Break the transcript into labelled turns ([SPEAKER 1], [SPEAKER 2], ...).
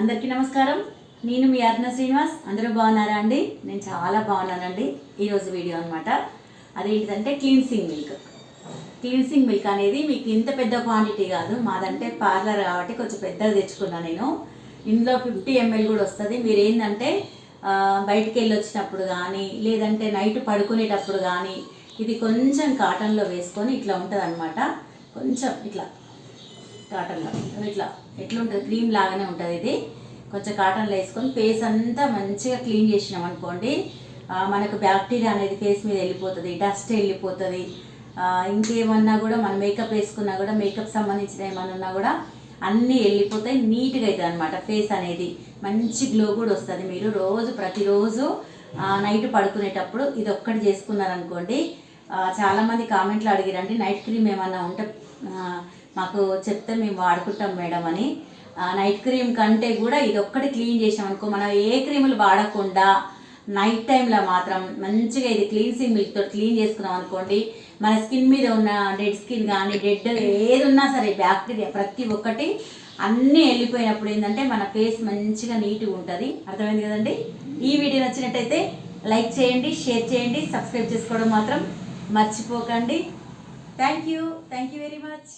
[SPEAKER 1] అందరికీ నమస్కారం నేను మీ అర్ణ శ్రీనివాస్ అందరూ బాగున్నారా అండి నేను చాలా బాగున్నానండి ఈరోజు వీడియో అనమాట అదేంటిదంటే క్లీన్సింగ్ మిల్క్ క్లీన్సింగ్ మిల్క్ అనేది మీకు ఇంత పెద్ద క్వాంటిటీ కాదు మాదంటే పార్లర్ కాబట్టి కొంచెం పెద్దది తెచ్చుకున్నాను నేను ఇందులో ఫిఫ్టీ ఎంఎల్ కూడా వస్తుంది మీరు ఏంటంటే బయటికి వెళ్ళి వచ్చినప్పుడు కానీ లేదంటే నైట్ పడుకునేటప్పుడు కానీ ఇది కొంచెం కాటన్లో వేసుకొని ఇట్లా ఉంటుంది కొంచెం ఇట్లా కాటన్లో ఇట్లా ఎట్లుంటుంది క్రీమ్ లాగానే ఉంటుంది ఇది కొంచెం కాటన్లో వేసుకొని ఫేస్ అంతా మంచిగా క్లీన్ చేసినాం అనుకోండి మనకు బ్యాక్టీరియా అనేది ఫేస్ మీద వెళ్ళిపోతుంది డస్ట్ వెళ్ళిపోతుంది ఇంకేమన్నా కూడా మనం మేకప్ వేసుకున్నా కూడా మేకప్ సంబంధించిన ఏమన్నా ఉన్నా కూడా అన్నీ వెళ్ళిపోతాయి నీట్గా అవుతుంది అనమాట ఫేస్ అనేది మంచి గ్లో కూడా వస్తుంది మీరు రోజు ప్రతిరోజు నైట్ పడుకునేటప్పుడు ఇది ఒక్కటి చేసుకున్నారనుకోండి చాలామంది కామెంట్లు అడిగిరండి నైట్ క్రీమ్ ఏమన్నా ఉంటే మాకు చెప్తే మేము వాడుకుంటాం మేడం అని నైట్ క్రీమ్ కంటే కూడా ఇది ఒక్కటి క్లీన్ చేసాం అనుకో మనం ఏ క్రీములు వాడకుండా నైట్ టైంలో మాత్రం మంచిగా ఇది క్లీన్సింగ్ మిల్క్తో క్లీన్ చేసుకున్నాం అనుకోండి మన స్కిన్ మీద ఉన్న డెడ్ స్కిన్ కానీ డెడ్ ఏది ఉన్నా సరే బ్యాక్టీరియా ప్రతి ఒక్కటి అన్నీ వెళ్ళిపోయినప్పుడు ఏంటంటే మన ఫేస్ మంచిగా నీట్గా ఉంటుంది అర్థమైంది కదండి ఈ వీడియో నచ్చినట్టయితే లైక్ చేయండి షేర్ చేయండి సబ్స్క్రైబ్ చేసుకోవడం మాత్రం మర్చిపోకండి thank you thank you very much